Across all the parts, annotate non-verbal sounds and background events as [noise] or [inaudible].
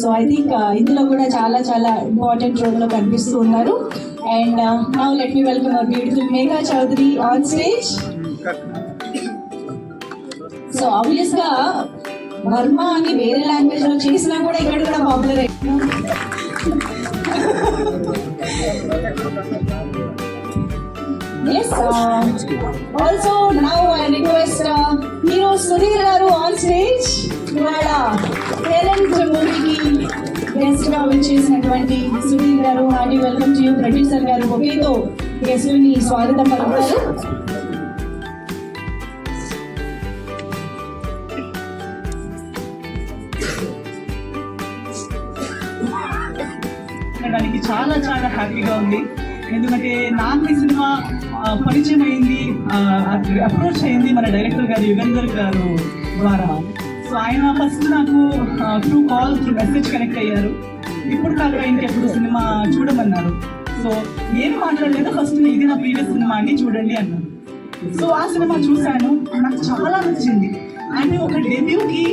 So I think ఇందులో కూడా చాలా చాలా ఇంపార్టెంట్ రోల్లో కనిపిస్తూ ఉన్నారు. And now let me welcome our beautiful Megha Chaudhary on stage so ఆబ్వియస్గా వర్మ అని వేరే లాంగ్వేజ్లో చేసినా కూడా ఇక్కడ కూడా popular yes also now I request hero Sudheer garu on stage ఇవాళ పేరెంట్ మూవీకి గెస్ట్గా చేసినటువంటి Sudheer garu hearty welcome to you producer garu. ఒకేతో గెస్టుని స్వాగతం పలుకుతారు. దానికి చాలా చాలా హ్యాపీగా ఉంది. ఎందుకంటే నాకు సినిమా పరిచయం అయింది అప్రోచ్ అయింది మన డైరెక్టర్ గారు యుగంధర్ గారు ద్వారా. సో ఆయన ఫస్ట్ నాకు through call through message connect అయ్యారు. ఇప్పుడు కాక ఇంకెప్పుడు సినిమా చూడమన్నారు. సో ఏం మాట్లాడలేదు ఫస్ట్ ఇది నా ప్రీవియస్ సినిమా అండి చూడండి అన్నారు సో ఆ సినిమా చూశాను నాకు చాలా నచ్చింది. అండ్ ఒక డెబ్యూకి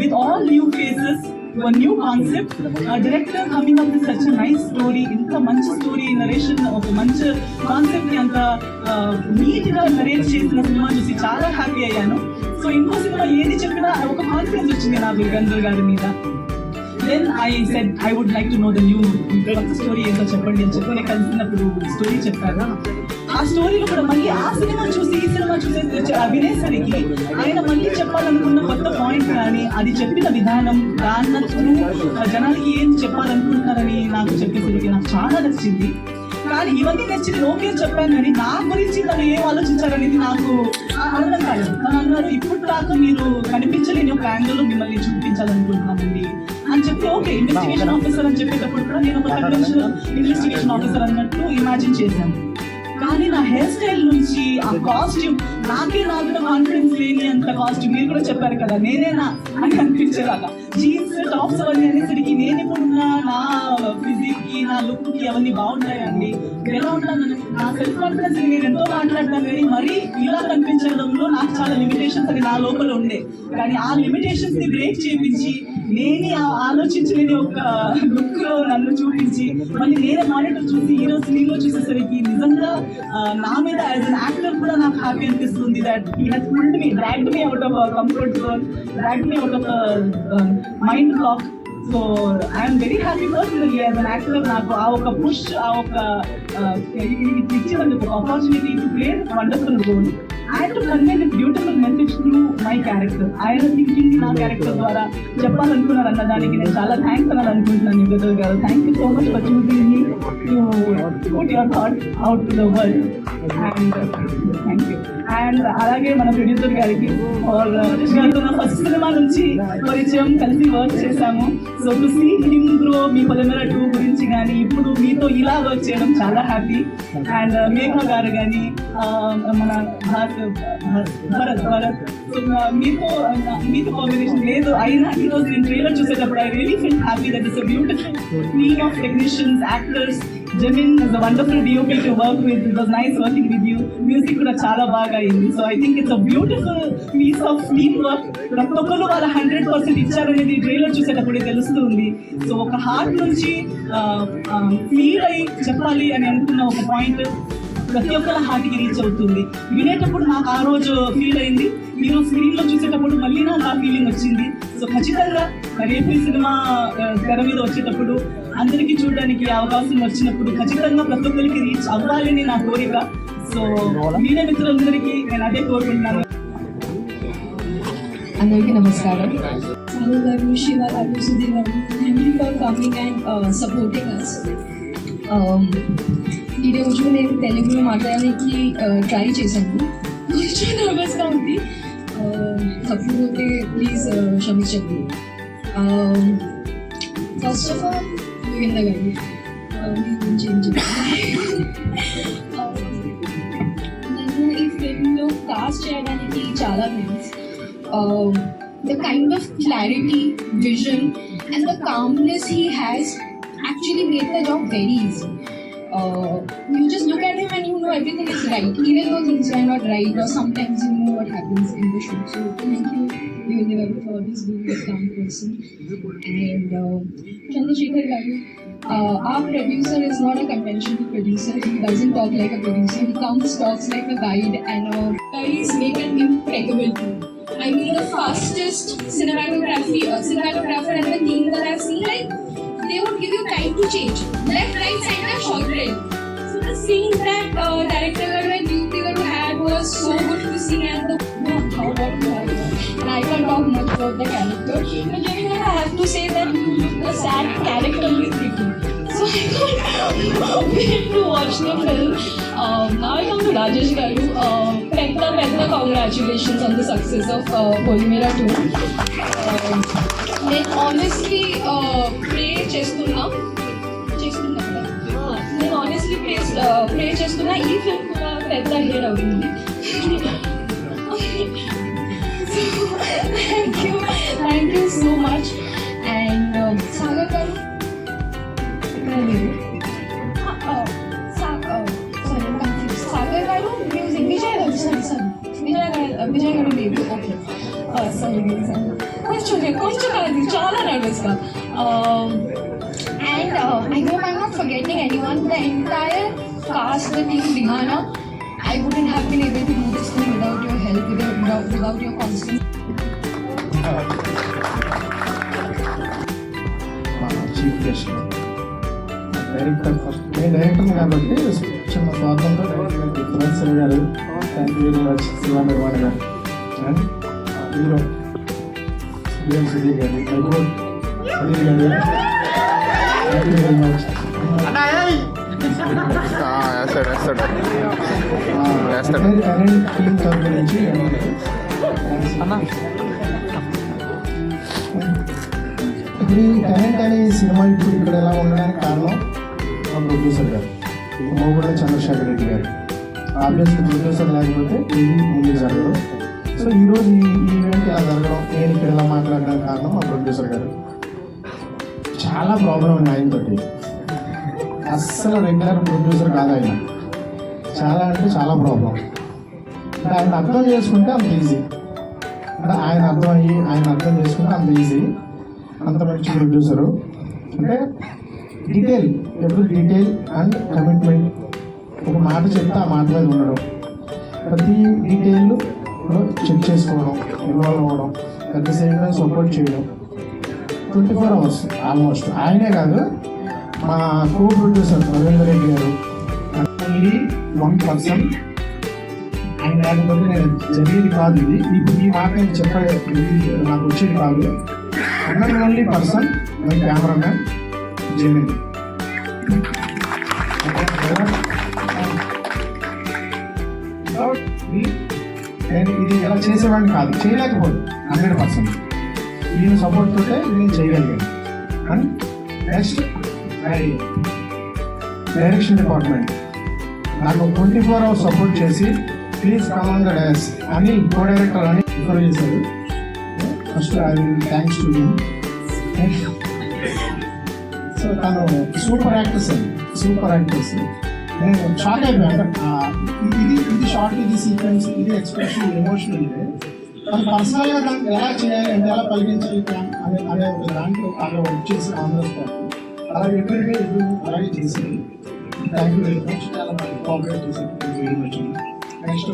with all new faces new concept director coming up such nice story ఇంత మంచి స్టోరీ నరేషన్ ఒక మంచి కాన్సెప్ట్ని అంత uh, నీట్గా నరేట్ చేసిన సినిమా చూసి చాలా హ్యాపీ అయ్యాను. సో ఇంకో సినిమా ఏది చెప్పినా ఒక కాన్ఫిడెన్స్ వచ్చింది నాకు గంధర్ గారి మీద. Then I said I would like to know the new కొత్త స్టోరీ ఏంటో చెప్పండి అని చెప్పి నేను కలిసినప్పుడు స్టోరీ చెప్పారా. ఆ స్టోరీలో కూడా మళ్ళీ ఆ సినిమా చూసి ఈ సినిమా చూసి వినేసరికి ఆయన మళ్ళీ చెప్పాలనుకున్న కొత్త పాయింట్ కానీ అది చెప్పిన విధానం దాన్న త్రూ జనాలకి ఏం చెప్పాలనుకుంటున్నారని నాకు చెప్పేసరికి నాకు చాలా నచ్చింది. కానీ ఇవన్నీ నచ్చింది ఓకే చెప్పాను కానీ నా గురించి తను ఏం ఆలోచించారనేది నాకు అర్థం కాలేదు. తను అన్నారు ఇప్పుడు దాకా మీరు కనిపించలేని ఒక యాంగిల్ మిమ్మల్ని చూపించాలనుకుంటున్నామండి అని చెప్పి ఓకే ఇన్వెస్టిగేషన్ ఆఫీసర్ అని చెప్పేటప్పుడు కూడా నేను ఒక కన్వెన్షనల్ ఇన్వెస్టిగేషన్ ఆఫీసర్ అన్నట్టు ఇమాజిన్ చేశాను. కానీ నా హెయిర్ స్టైల్ నుంచి ఆ కాస్ట్యూమ్ నాకే నాకు కాన్ఫిడెన్స్ లేని అంత కాస్ట్యూమ్ మీరు కూడా చెప్పారు కదా నేనేనా అని అనిపించేలాగా. జీన్స్ టాప్స్ అవన్నీ అనేసరికి నేను ఇప్పుడున్నా నా ఫిజిక్కి నా లుక్కి అవన్నీ బాగుంటాయండి. ఎలా ఉంటాను? నా సెల్ఫ్ కాన్ఫిడెన్స్ నేను ఎంతో మాట్లాడతాను కానీ మరీ ఇలా కనిపించడంలో నాకు చాలా లిమిటేషన్స్ అని నా లోపల ఉండే. కానీ ఆ లిమిటేషన్స్ని బ్రేక్ చేపించి నేనే ఆ- ఆలోచించలేని ఒక లుక్లో నన్ను చూపించి మళ్ళీ నేనే మానిటర్ చూసి ఈ రోజు నీలో చూసేసరికి నిజంగా నా మీద యాజ్ అన్ యాక్టర్ కూడా నాకు హ్యాపీ అనిపిస్తుంది that he he's pulled me dragged me out of comfort zone dragged me out of mind block so I'm very happy personally as an actor నాకు ఆ ఒక పుష్ ఆ ఒక ఇచ్చినందుకు opportunity to play wonderful role and to convey this beautiful message through my character ఆయన thinking నా character ద్వారా చెప్పాలనుకున్నారు అన్న దానికి నేను చాలా థ్యాంక్స్ అనాలి అనుకుంటున్నాను Yugandhar garu. Thank you so much for choosing me to put your thoughts out to the world and thank you and అలాగే మన ప్రొడ్యూసర్ గారికి ఆర్ uh, ఫస్ట్ సినిమా నుంచి పరిచయం కలిసి వర్క్ చేశాము. So to see him grow me Polimera two గురించి కానీ ఇప్పుడు మీతో ఇలా వర్క్ చేయడం చాలా హ్యాపీ అండ్ మేఘ గారు కానీ uh, మన భారత్ భరత్ భరత్ సో మీతో uh, మీతో కాంబినేషన్ లేదు. అయినా ఈరోజు నేను ట్రైలర్ చూసేటప్పుడు I really feel happy that is a beautiful team of technicians actors Jameen is a wonderful DOP to work with it was nice working with you music కూడా చాలా బాగా అయింది. So I think it's a beautiful piece of team work ప్రతి ఒక్కరు వాళ్ళ hundred percent ఇచ్చారనేది trailer చూసేటప్పుడు తెలుస్తుంది. So ఒక హార్ట్ నుంచి ఫీల్ అయి చెప్పాలి అని అనుకున్న ఒక పాయింట్ ప్రతి ఒక్కరి హార్ట్కి రీచ్ అవుతుంది. వినేటప్పుడు నాకు ఆ రోజు ఫీల్ అయింది. మీరు స్క్రీన్లో చూసేటప్పుడు మళ్ళీ నాకు ఆ ఫీలింగ్ వచ్చింది. సో ఖచ్చితంగా రేపు సినిమా తెర మీద వచ్చేటప్పుడు అందరికీ చూడడానికి అవకాశం వచ్చినప్పుడు ఖచ్చితంగా ప్రతి ఒక్కరికి రీచ్ అవ్వాలని నా కోరిక. సో మీడియా మిత్రులందరికీ నేను అదే కోరుకుంటున్నాను. అందరికీ నమస్కారం. Garu, Shiva, Garu, Sudhir Garu. Thank you for coming and uh, supporting us. Um, ఈరోజు నేను తెలుగులో మాట్లాడడానికి ట్రై చేశాను. కొంచెం నర్వస్గా ఉంది. Uh, తప్పు పోతే ప్లీజ్ క్షమించండి. ఫస్ట్ ఆఫ్ ఆల్ గోవింద గారు uh, మీ గురించి ఏం చెప్పాలి నన్ను ఈ ఫిల్మ్లో కాస్ట్ చేయడానికి చాలా thanks the kind of clarity vision and the calmness he has actually made the job very easy uh, you just look at him and you know everything is right, even though things are not right, or sometimes you know what happens in the show. So thank you, Yuvani Garu, for always being a calm person. And uh, Chandrasekhar uh, our producer is not a conventional producer. He doesn't talk like a producer. He comes, talks like a guide, and uh, guys make an impeccable team. I mean, the fastest cinematography, uh, cinematographer and the team that I've seen, like, they would give you time to change. Left, right center, are shortened. So the scene that uh, director and Deepika had was so good to see and the how about and I can't talk much about the character. But you know, I have to say that the sad character is written. So I can't [laughs] wait to watch the film. Um, now I come to Rajesh Garu. Um, Pekta, Pekta, congratulations on the success of uh, Bolimera 2. Um, then honestly, uh, చేస్తున్నా. చేస్తున్నా. కదా? ఆ, నేను honestly ప్రే ప్రే చేస్తున్నా. ఈ film కూడా పెద్ద hit అవుతుంది thank you thank you so much and Sagar garu ఇక్కడ లేరు సారీ కన్ఫ్యూజ్ సాగర్ గారు మ్యూజిక్ విజయ్ గారు సారీ సారీ విజయ్ గారు విజయ్ గారు లేదు ఓకే సారీ సారీ కొంచెం కొంచెం కాదు చాలా నర్వస్గా and I hope I'm not forgetting any one the entire cast the team Dihana I wouldn't have been able to do this thing without your help, without, without, without your constant chief guest director first నేను director కాబట్టి చిన్న స్వాతంత్రం director difference గారు thank you very much Shiva Nirmana గారు and hero Sudheer Sudheer గారు వేస్తాడు వేస్తాడు వేస్తాడు. ఇప్పుడు ఈ కరెంట్ అనే సినిమా ఇప్పుడు ఇక్కడ ఎలా ఉండడానికి కారణం మా ప్రొడ్యూసర్ గారు మోగుడ చంద్రశేఖర్ రెడ్డి గారు ఆబ్వియస్లీ ప్రొడ్యూసర్ లేకపోతే ఇది ముందు జరగదు సో ఈరోజు ఈ ఈవెంట్ ఇలా జరగడం నేను ఇక్కడ ఇలా మాట్లాడడానికి కారణం మా ప్రొడ్యూసర్ గారు చాలా ప్రాబ్లం ఉంది ఆయనతోటి అస్సలు రెగ్యులర్ ప్రొడ్యూసర్ కాదు ఆయన. చాలా అంటే చాలా ప్రాబ్లం అంటే ఆయన అర్థం చేసుకుంటే అంత ఈజీ అంటే ఆయన అర్థం అయ్యి ఆయన అర్థం చేసుకుంటే అంత ఈజీ అంత మంచి ప్రొడ్యూసరు అంటే detail every detail and commitment ఒక మాట చెప్తే ఆ మాట మీద ఉండడం. ప్రతి డీటెయిల్ చెక్ చేసుకోవడం ఇన్వాల్వ్ అవ్వడం. At the same time support చేయడం. ట్వంటీ ఫోర్ అవర్స్ ఆల్మోస్ట్ ఆయనే కాదు మా కో ప్రొడ్యూసర్ రవీంద్ర రెడ్డి గారు. ఇది వన్ పర్సన్ ఆయన లేకపోతే నేను జరిగేది కాదు ఇది. ఇప్పుడు ఈ మాట నేను చెప్పే ఇది నాకు వచ్చేది కాదు. And only person my cameraman Jameen నేను ఇది ఎలా చేసేవాడిని కాదు. చేయలేకపోదు హండ్రెడ్ పర్సెంట్. నేను సపోర్ట్ తోటే నేను చేయగలిగాను. అండ్ నెక్స్ట్ డైరెక్షన్ డిపార్ట్మెంట్ నాకు ట్వంటీ ఫోర్ అవర్స్ సపోర్ట్ చేసి please come on the dance అని కో డైరెక్టర్ అని రిఫర్ చేశారు. First I will thanks to you so తను సూపర్ యాక్టర్స్ అండి. సూపర్ యాక్టర్స్ నేను షాక్ అయిపోయాను. ఇది ఇది షార్ట్ ఇది సీక్వెన్స్ ఇది ఎక్స్ప్రెషన్ ఎమోషనల్ ఇది పర్సనల్గా దానికి ఎలా చేయాలి అంటే ఎలా పలికించాలి అనే అనే ఒక దాంట్లో అలా వచ్చేసి ఆంధ్రప్రదేశ్ స్పాట్ అలాగే ఎవ్రీడే ఎవ్రీ అలాగే చేసింది. థ్యాంక్ యూ వెరీ మచ్ చాలా బాగా కోఆపరేట్ చేసింది. వెరీ మచ్ నెక్స్ట్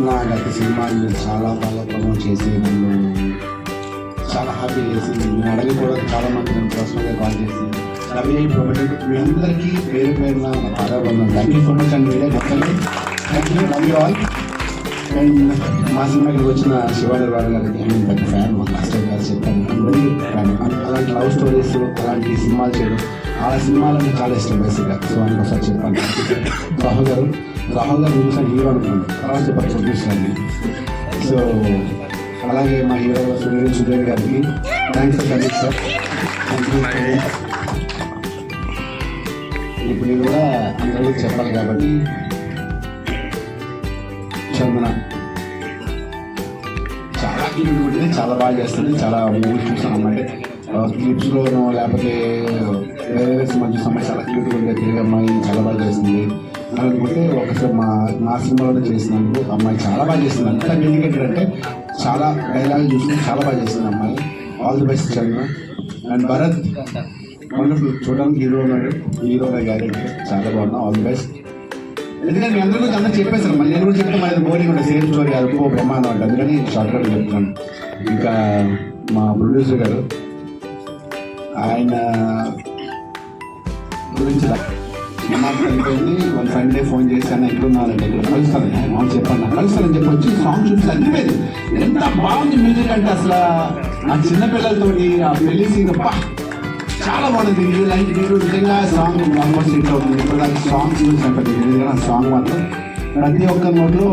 నా గత సినిమాలు చాలా బాగా ప్రమోట్ చేసి నన్ను చాలా హ్యాపీ చేసి నేను అడగి కూడా చాలా మంది నన్ను పర్సనల్గా కాల్ చేసి రవి ప్రొవైడెడ్ మీ అందరికీ పేరు పేరున బాగా పాదాబంధం thank you so much and మీరే thank you love you all and మా సినిమాకి వచ్చిన శివాజీ రావు గారికి నేను పెద్ద ఫ్యాన్ మా మాస్టర్ గారు చెప్పాను అలాంటి లవ్ స్టోరీస్ అలాంటి సినిమాలు చేయడం ఆ సినిమాలన్నీ చాలా ఇష్టం బేసిక్గా. సో అని ఒకసారి చెప్పాను రాహుల్ గారు రాహుల్ గారు చూసాను హీరో అనుకున్నాను తర్వాత చెప్పారు ప్రొడ్యూసర్ అని సో అలాగే మా హీరో సునీల్ సుధీర్ గారికి థ్యాంక్స్ ఫర్ సార్ ఇప్పుడు కూడా అందరూ చెప్పాలి కాబట్టి చందన చాలా క్లీన్ ఉంటుంది చాలా బాగా చేస్తుంది చాలా మూవీస్ చూసాను అన్నమాట. క్లిప్స్లోనో లేకపోతే వేరే వేరే మంచి సమస్య చాలా క్యూట్గా ఉండే తెలుగు అమ్మాయి చాలా బాగా చేస్తుంది అనుకుంటే ఒకసారి మా మా సినిమాలో చేసినందుకు అమ్మాయి చాలా బాగా చేస్తుంది అంత డెడికేటెడ్ అంటే చాలా డైలాగ్ చూసుకుని చాలా బాగా చేస్తుంది అమ్మాయి. All the best Chandra and Bharat wonderful చూడడానికి హీరో ఉన్నాడు. హీరో గ్యారెంటీ చాలా బాగున్నా ఆల్ ది బెస్ట్ ఎందుకంటే మీ అందరూ అందరూ చెప్పేశారు. మళ్ళీ నేను కూడా చెప్తే మళ్ళీ బోరింగ్ ఉంటుంది సేమ్ స్టోరీ అనుకో బ్రహ్మాండం అంటే. అందుకని షార్ట్ కట్ చెప్తున్నాను. ఇంకా మా ప్రొడ్యూసర్ గారు ఆయన గురించి నాకు అయిపోయింది. వన్ ఫ్రెండే ఫోన్ చేశాను. ఎక్కడున్నాను ఇక్కడ కలుస్తాను. మాకు చెప్పండి. కలుస్తానని చెప్పి వచ్చి సాంగ్ చూసి అనిపోయింది ఎంత బాగుంది మ్యూజిక్ అంటే అసలు. ఆ చిన్నపిల్లలతో ఆ పెళ్ళి సీన్ చాలా బాగుంది మీరు లైక్ మీరు నిజంగా సాంగ్ ఆల్మోస్ట్ హిట్ అవుతుంది ఇప్పుడు దానికి సాంగ్స్ గురించి అంటే తెలియదు సాంగ్ మాత్రం ప్రతి ఒక్క నోట్లో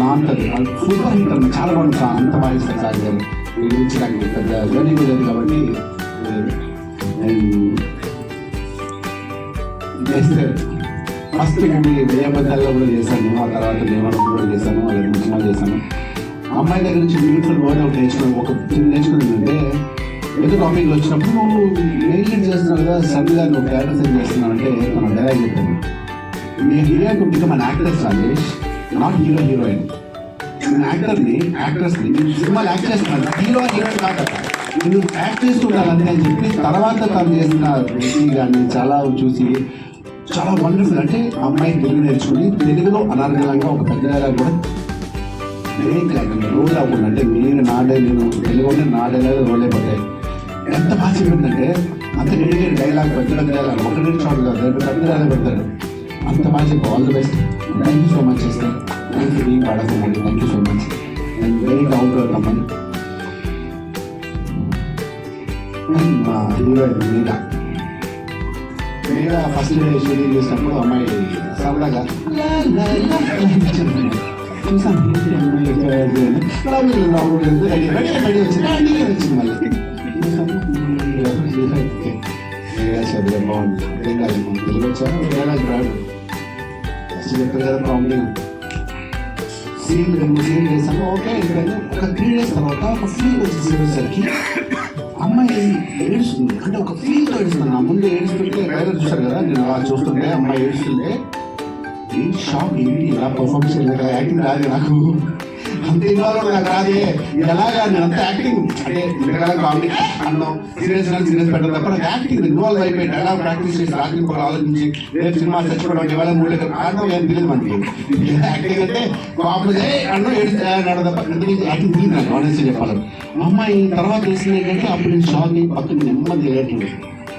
నాంటది సూపర్ హిట్ అన్న చాలా బాగుంది సాంగ్ అంత బాగా ఇస్తారు సార్ గారు మీ గురించి నాకు పెద్ద జర్నీ కూడా లేదు కాబట్టి ఫస్ట్ నేను వేయబద్దాల్లో కూడా చేశాను ఆ తర్వాత దేవాలయం కూడా చేశాను రెండు సినిమాలు చేశాను అమ్మాయి దగ్గర నుంచి బ్యూటిఫుల్ వర్డ్ అవుట్ నేర్చుకున్నాను. ఒక చిన్న అంటే ఏదో టాపిక్లు వచ్చినప్పుడు నువ్వు మెయిన్ చేస్తున్నావు కదా సడన్గా నువ్వు క్యారెక్టర్ సెట్ చేస్తున్నావు అంటే మనం డైలాగ్ చెప్పాను మీ hero to become an actors Rajesh not hero heroine నేను యాక్టర్ని యాక్టర్స్ని నేను సినిమాలు యాక్ట్ చేస్తున్నాను హీరో హీరోయిన్ కాదు నేను యాక్ట్ చేస్తున్నాను అని చెప్పి తర్వాత తను చేసిన వ్యక్తి కానీ చాలా చూసి చాలా వండర్ఫుల్ అంటే అమ్మాయి తెలుగు నేర్చుకుని తెలుగులో అనర్గళంగా ఒక పెద్ద డైలాగ్ కూడా బ్రేక్ లేకుండా రోల్ అవ్వకుండా అంటే మీరు నా నేను తెలుగు ఉంటే నా డైలాగ్ రోల్ అయిపోతాయి ఎంత బాగా చెప్పిందంటే అంత డెడికేట్ డైలాగ్ పెద్ద పెద్ద డైలాగ్ ఒక రెండు షాట్ కాదు రెండు పెద్ద డైలాగ్ పెడతాడు అంత బాగా చెప్పు all the best thank you so much sir thank you being పడకండి thank you so much and very out కమ్మని మా heroine Meera Meera first day shooting చేసినప్పుడు అమ్మాయి సరదాగా లా, లా, లా, లా అని చెప్పింది. చూసాను ఏంటి అమ్మాయి ఇక్కడ ఇది అని. లోపలికి వెళ్ళి లోపలికి వెళ్తే రెడీ రెడీ రెడీ వచ్చింది రెడీ వచ్చింది మళ్ళీ చూసాను, ఈ చదివే బాగుంది ఏం కాదు మనం తెలుగు వచ్చాను డైలాగ్ రాడు ఫస్ట్ చెప్పారు కదా ప్రాబ్లం సీన్ రెండు సీన్ చేశాను ఓకే ఇక్కడ ఒక త్రీ డేస్ తర్వాత ఒక ఫీల్ వచ్చేసరికి అమ్మాయి ఏడుస్తుంది. అంటే ఒక ఫీల్తో ఏడుస్తుంది. నా ముందు ఏడుస్తుంటే ట్రైలర్ చూసారు కదా నేను అలా చూస్తుంటే అమ్మాయి ఏడుస్తుంటే ఈ షాక్ ఏంటి ఇలా పర్ఫార్మెన్స్ యాక్టింగ్ రాదు నాకు. అంత ఇన్వాల్వ్ నాకు రాదే. ఎలాగా నేను అంత యాక్టింగ్ అంటే ఇంతకాల కామెడీ అన్నాం సీరియస్ సీరియస్ పెట్టడం తప్ప నాకు యాక్టింగ్ ఇన్వాల్వ్ అయిపోయి డైలాగ్ ప్రాక్టీస్ చేసి రాత్రి కూడా ఆలోచించి రేపు సినిమా తెచ్చుకోవడం ఇవాళ మూడు ఆడడం ఏం తెలియదు మనకి. యాక్టింగ్ అంటే కామెడీ అన్నం ఏడు తప్ప యాక్టింగ్ తెలియదు నాకు? ఆనెస్ట్ చెప్పాలి మా అమ్మాయి తర్వాత తెలిసింది ఏంటంటే అప్పుడు నేను షాక్ అయ్యి పక్కన నెమ్మది లేటెడ్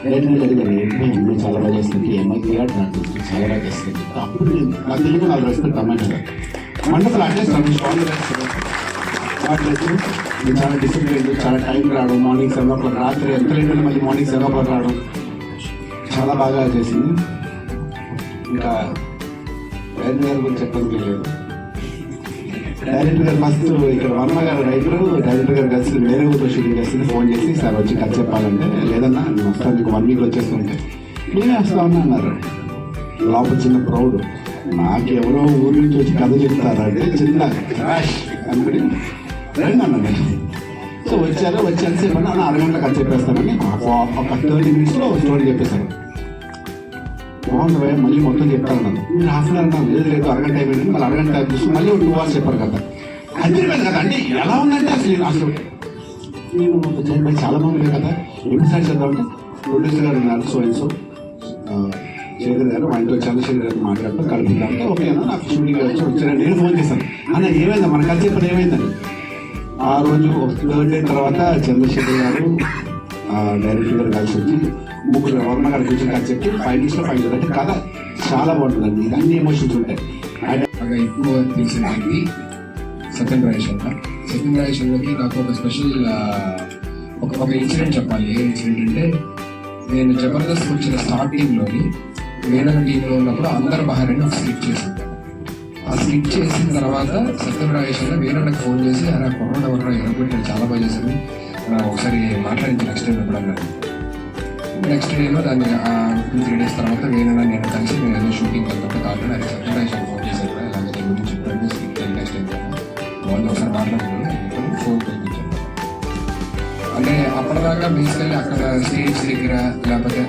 లేటెడ్ అడిగారు ఏంటి అమ్మాయి చాలా బాగా చేస్తుంది ఈ అమ్మాయి నాకు చాలా బాగా చేస్తుంది అప్పుడు నాకు తెలియదు నాకు రెస్పెక్ట్ అమ్మాయి కదా. వండర్ఫుల్ అడ్రస్ చాలా డిసిప్లిన్ చాలా టైం రావడం మార్నింగ్ సెవెన్ ఓ క్లాక్ రాత్రి ఎంత లేట్ మళ్ళీ మార్నింగ్ సెవెన్ ఓ క్లాక్ రావడం చాలా బాగా చేసింది. ఇంకా డైరెక్టర్ గారి గురించి చెప్పడానికి లేదు. డైరెక్టర్ గారు ఫస్ట్ ఇక్కడ వర్మ గారు రైటర్ డైరెక్టర్ గారు కలిసి వేరే ఊరిలో షూటింగ్ చేస్తుంది. ఫోన్ చేసి సార్ వచ్చి కథ చెప్పాలంటే లేదన్నా నేను వస్తాను నీకు వన్ వీక్లో వచ్చేస్తుంటే నేనే వస్తా ఉన్నా అన్నారు. లోపల చిన్న ప్రౌడ్ నాకెవరో ఊరి నుంచి వచ్చి కథ చెప్తారంటే చిన్న అనుకుని రండి అన్న సో వచ్చారు వచ్చి ఎంతసేపు అన్న అరగంట కథ చెప్పేస్తానని ఒక థర్టీ మినిట్స్లో స్టోరీ చెప్పేశాను. బాగుంది భయ మళ్ళీ మొత్తం చెప్తాను నన్ను మీరు హాఫ్ అన్ అవర్ అన్నారు లేదు లేదు అరగంట అయిపోయింది. మళ్ళీ అరగంట టైం చూసి మళ్ళీ ఒక టూ అవర్స్ చెప్పారు కదా. అదిరిపోయింది కదా అంటే ఎలా ఉందంటే అసలు అసలు నేను చాలా బాగుంది కదా. ఎన్నిసార్లు స్టార్ట్ ప్రొడ్యూసర్ గారు ఉన్నారు సో అండ్ సో శేఖర్ గారు మా ఇంట్లో చంద్రశేఖర్ గారు మాట్లాడుతూ కలుపుతామంటే ఓకేనా? నాకు షూటింగ్ వచ్చి వచ్చారని నేను ఫోన్ చేశాను. అన్న ఏమైందా మన కలిసి ఇప్పుడు ఏమైందని? ఆ రోజు థర్డ్ డే తర్వాత చంద్రశేఖర్ గారు డైరెక్టర్ గారు కలిసి వచ్చి ముగ్గురు వర్మ గారు కూర్చొని కలిసి చెప్పి ఫైవ్ మినిట్స్లో ఫైవ్ అంటే కథ చాలా బాగుంటుందండి. ఇది అన్ని ఎమోషన్స్ ఉంటాయి. ఆయన ఇప్పుడు తెలిసిన వ్యక్తి సత్యం రాజేష్ సత్యం రాజేష్ నాకు ఒక స్పెషల్ ఒక ఒక ఇన్సిడెంట్ చెప్పాలి. ఏ ఇన్సిడెంట్ అంటే నేను జబర్దస్త్ వచ్చిన స్టార్టింగ్లోని వేలం టీంలో ఉన్నప్పుడు అందరు బహారీని అని చేసింది ఆ స్కిట్ చేసిన తర్వాత సత్యం రాజేష్ ఫోన్ చేసి అలా కొరడ ఎవరు ఎరగొట్టారు చాలా బాగా చేశారు. ఒకసారి మాట్లాడించి నెక్స్ట్ టైం ఎప్పుడన్నా. నెక్స్ట్ డేలో దాన్ని టూ త్రీ డేస్ తర్వాత వేణన్న నేను కలిసి నేను ఏదో షూటింగ్ వెళ్తుంటే కాబట్టి నాకు సత్యం ఫోన్ చేశారు. ఇలాగ దీని గురించి చెప్పండి స్కిట్ నెక్స్ట్ టైం వాళ్ళు ఒకసారి మాట్లాడుకున్నాను ఫోన్ పిలిపించాను అంటే అప్పటిదాకా బేసికల్లీ అక్కడ స్టేజ్ దగ్గర లేకపోతే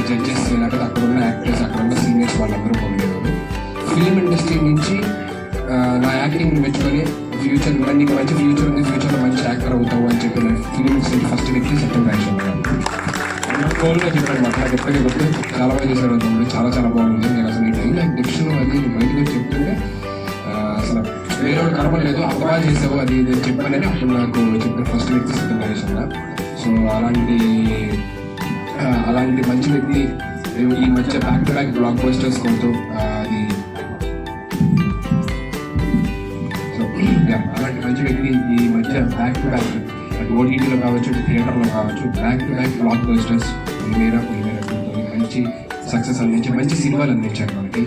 అక్కడ జడ్జెస్ లేకపోతే అక్కడ ఉన్న యాక్టర్స్ అక్కడ ఉన్న సీనియర్స్ వాళ్ళందరూ పొందేవారు ఫిలిం ఇండస్ట్రీ నుంచి నా యాక్టింగ్ మెచ్చుకొని ఫ్యూచర్ నీకు మంచి ఫ్యూచర్ ఉంది ఫ్యూచర్లో మంచి యాక్టర్ అవుతావు అని చెప్పిన ఫిలిం ఫస్ట్ వ్యక్తి సత్యం రాజేశ్వర కోల్గా చెప్పాను. మాట నాకు ఎప్పటికీ గుర్తు చాలా బాగా చేశారు తమ్ముడు చాలా చాలా బాగుంది. నేను అసలు ఈ డైలీ డిక్షన్ అది బయటకు చెప్తుంటే అసలు వేరే వాడు కనపడలేదు. అంత చేసావు అది ఇది చెప్పానని అప్పుడు నాకు చెప్పిన ఫస్ట్ వ్యక్తి సత్యం రాజేశ్వర సో అలాంటి అలాంటి మంచి వ్యక్తి ఈ మధ్య back to back blockbusters కొంటూ అది సో అలాంటి మంచి వ్యక్తి ఈ మధ్య బ్యాక్ టు బ్యాక్ అటు ఓటీటీలో కావచ్చు థియేటర్లో కావచ్చు back to back blockbusters Polimera మంచి సక్సెస్ అందించి మంచి సినిమాలు అందించారు కాబట్టి.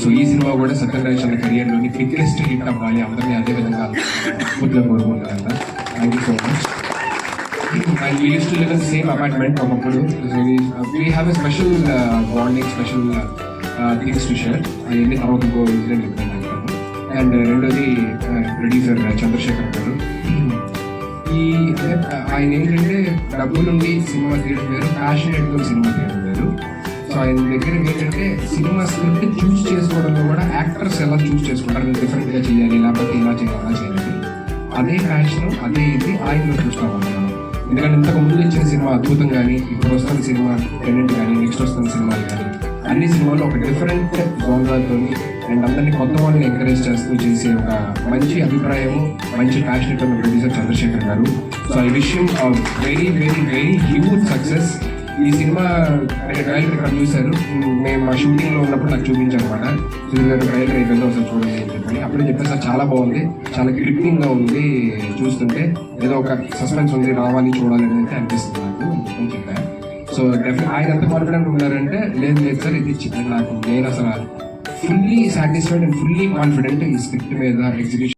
సో ఈ సినిమా కూడా సత్యనారాయణ అన్న కెరియర్లోని బిగ్గెస్ట్ హిట్ అవ్వాలి అందరినీ అదే విధంగా thank you so much and we use to live in same apartment ఒకప్పుడు we have a special bonding special things to share అవన్నీ తర్వాత ఇంకో ఇన్సిడెంట్ చెప్తాను అండ్ రెండోది uh, ప్రొడ్యూసర్ చంద్రశేఖర్ uh, గారు. ఈ అంటే ఆయన ఏంటంటే డబ్బులుండి సినిమా తీయడం వేరు ప్యాషనేట్గా సినిమా తీయడం వేరు సో ఆయన దగ్గర ఏంటంటే సినిమా స్క్రిప్ట్ చూస్ చేసుకోవడంలో కూడా యాక్టర్స్ ఎలా చూస్ చేసుకుంటారు డిఫరెంట్గా చేయాలి లేకపోతే ఇలా చేయాలి అలా చేయాలి. అదే ప్యాషన్ అదే ఇది ఆయనలో చూస్తాం ఎందుకంటే ఇంతకు ముందు ఇచ్చిన సినిమా అద్భుతం కానీ ఇప్పుడు వస్తున్న సినిమా టెనెంట్ కానీ నెక్స్ట్ వస్తున్న సినిమాలు కానీ అన్ని సినిమాలు ఒక డిఫరెంట్ జోన్లతో అండ్ అందరినీ కొత్త వాళ్ళని ఎంకరేజ్ చేస్తూ చేసే ఒక మంచి అభిప్రాయము మంచి ప్యాషనెట్ ఉన్న producer Chandrasekhar garu. So I విషయం very very very huge success ఈ సినిమా ట్రైలర్ ఇక్కడ చూశారు. మేము మా షూటింగ్లో ఉన్నప్పుడు నాకు చూపించాను అనమాట సుధీర్ ట్రైలర్ అయిపోయింది ఒకసారి చూడండి అని చెప్పి అప్పుడే చెప్పేసి సార్ చాలా బాగుంది. చాలా గ్రిప్పింగ్గా ఉంది చూస్తుంటే. ఏదో ఒక సస్పెన్స్ ఉంది రావాలి చూడాలి అనేది అనిపిస్తుంది నాకు అని చెప్పాను సో డెఫినెట్ ఆయన ఎంత కాన్ఫిడెంట్ ఉన్నారంటే లేదు లేదు సార్ ఇది చిన్న నాకు. నేను అసలు fully satisfied and fully confident ఈ స్క్రిప్ట్ మీద ఎగ్జిక్యూషన్